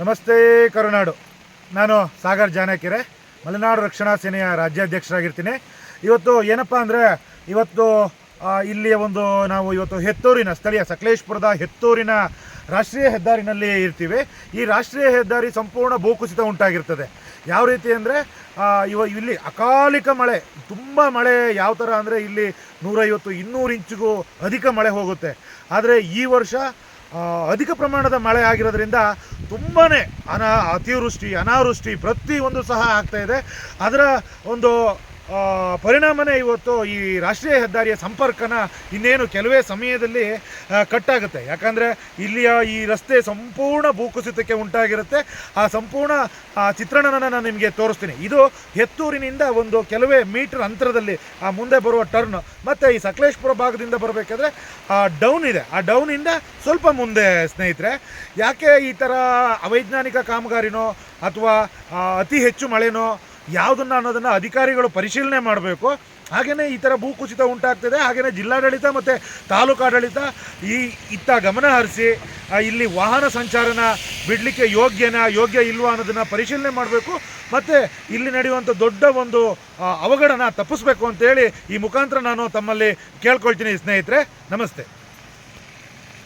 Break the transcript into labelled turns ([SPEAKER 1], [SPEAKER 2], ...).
[SPEAKER 1] ನಮಸ್ತೆ ಕರುನಾಡು. ನಾನು ಸಾಗರ್ ಜಾನಕಿರೆ, ಮಲೆನಾಡು ರಕ್ಷಣಾ ಸೇನೆಯ ರಾಜ್ಯಾಧ್ಯಕ್ಷರಾಗಿರ್ತೀನಿ. ಇವತ್ತು ಏನಪ್ಪ ಅಂದರೆ, ಇವತ್ತು ಇಲ್ಲಿಯ ಒಂದು ನಾವು ಇವತ್ತು ಹೆತ್ತೂರಿನ, ಸ್ಥಳೀಯ ಸಕಲೇಶ್ಪುರದ ಹೆತ್ತೂರಿನ ರಾಷ್ಟ್ರೀಯ ಹೆದ್ದಾರಿನಲ್ಲಿ ಇರ್ತೀವಿ. ಈ ರಾಷ್ಟ್ರೀಯ ಹೆದ್ದಾರಿ ಸಂಪೂರ್ಣ ಭೂಕುಸಿತ ಉಂಟಾಗಿರ್ತದೆ. ಯಾವ ರೀತಿ ಅಂದರೆ ಇವ, ಇಲ್ಲಿ ಅಕಾಲಿಕ ಮಳೆ, ತುಂಬ ಮಳೆ ಯಾವ ಥರ ಅಂದರೆ ಇಲ್ಲಿ ನೂರೈವತ್ತು ಇನ್ನೂರು ಇಂಚಿಗೂ ಅಧಿಕ ಮಳೆ ಹೋಗುತ್ತೆ. ಆದರೆ ಈ ವರ್ಷ ಅಧಿಕ ಪ್ರಮಾಣದ ಮಳೆ ಆಗಿರೋದ್ರಿಂದ ತುಂಬಾ ಅನಾ ಅತಿವೃಷ್ಟಿ ಅನಾವೃಷ್ಟಿ ಪ್ರತಿಯೊಂದು ಸಹ ಆಗ್ತಾ ಇದೆ. ಅದರ ಒಂದು ಪರಿಣಾಮನೇ ಇವತ್ತು ಈ ರಾಷ್ಟ್ರೀಯ ಹೆದ್ದಾರಿಯ ಸಂಪರ್ಕನ ಇನ್ನೇನು ಕೆಲವೇ ಸಮಯದಲ್ಲಿ ಕಟ್ಟಾಗುತ್ತೆ. ಯಾಕಂದರೆ ಇಲ್ಲಿಯ ಈ ರಸ್ತೆ ಸಂಪೂರ್ಣ ಭೂಕುಸಿತಕ್ಕೆ ಉಂಟಾಗಿರುತ್ತೆ. ಆ ಸಂಪೂರ್ಣ ಚಿತ್ರಣನ ನಾನು ನಿಮಗೆ ತೋರಿಸ್ತೀನಿ. ಇದು ಹೆತ್ತೂರಿನಿಂದ ಒಂದು ಕೆಲವೇ ಮೀಟರ್ ಅಂತರದಲ್ಲಿ, ಆ, ಮುಂದೆ ಬರುವ ಟರ್ನ್. ಮತ್ತು ಈ ಸಕಲೇಶ್ಪುರ ಭಾಗದಿಂದ ಬರಬೇಕಾದ್ರೆ, ಆ, ಡೌನ್ ಇದೆ. ಆ ಡೌನಿಂದ ಸ್ವಲ್ಪ ಮುಂದೆ, ಸ್ನೇಹಿತರೆ. ಯಾಕೆ ಈ ಥರ ಅವೈಜ್ಞಾನಿಕ ಕಾಮಗಾರಿನೋ ಅಥವಾ ಅತಿ ಹೆಚ್ಚು ಮಳೆನೋ ಯಾವುದನ್ನು ಅನ್ನೋದನ್ನು ಅಧಿಕಾರಿಗಳು ಪರಿಶೀಲನೆ ಮಾಡಬೇಕು. ಹಾಗೆಯೇ ಈ ಥರ ಭೂಕುಸಿತ ಉಂಟಾಗ್ತದೆ. ಹಾಗೆಯೇ ಜಿಲ್ಲಾಡಳಿತ ಮತ್ತು ತಾಲೂಕಾಡಳಿತ ಈ ಇತ್ತ ಗಮನ ಹರಿಸಿ ಇಲ್ಲಿ ವಾಹನ ಸಂಚಾರನ ಬಿಡಲಿಕ್ಕೆ ಯೋಗ್ಯನಾ, ಯೋಗ್ಯ ಇಲ್ವಾ ಅನ್ನೋದನ್ನು ಪರಿಶೀಲನೆ ಮಾಡಬೇಕು. ಮತ್ತು ಇಲ್ಲಿ ನಡೆಯುವಂಥ ದೊಡ್ಡ ಒಂದು ಅವಘಡನ ತಪ್ಪಿಸ್ಬೇಕು ಅಂತೇಳಿ ಈ ಮುಖಾಂತರ ನಾನು ತಮ್ಮಲ್ಲಿ ಕೇಳ್ಕೊಳ್ತೀನಿ ಸ್ನೇಹಿತರೆ. ನಮಸ್ತೆ.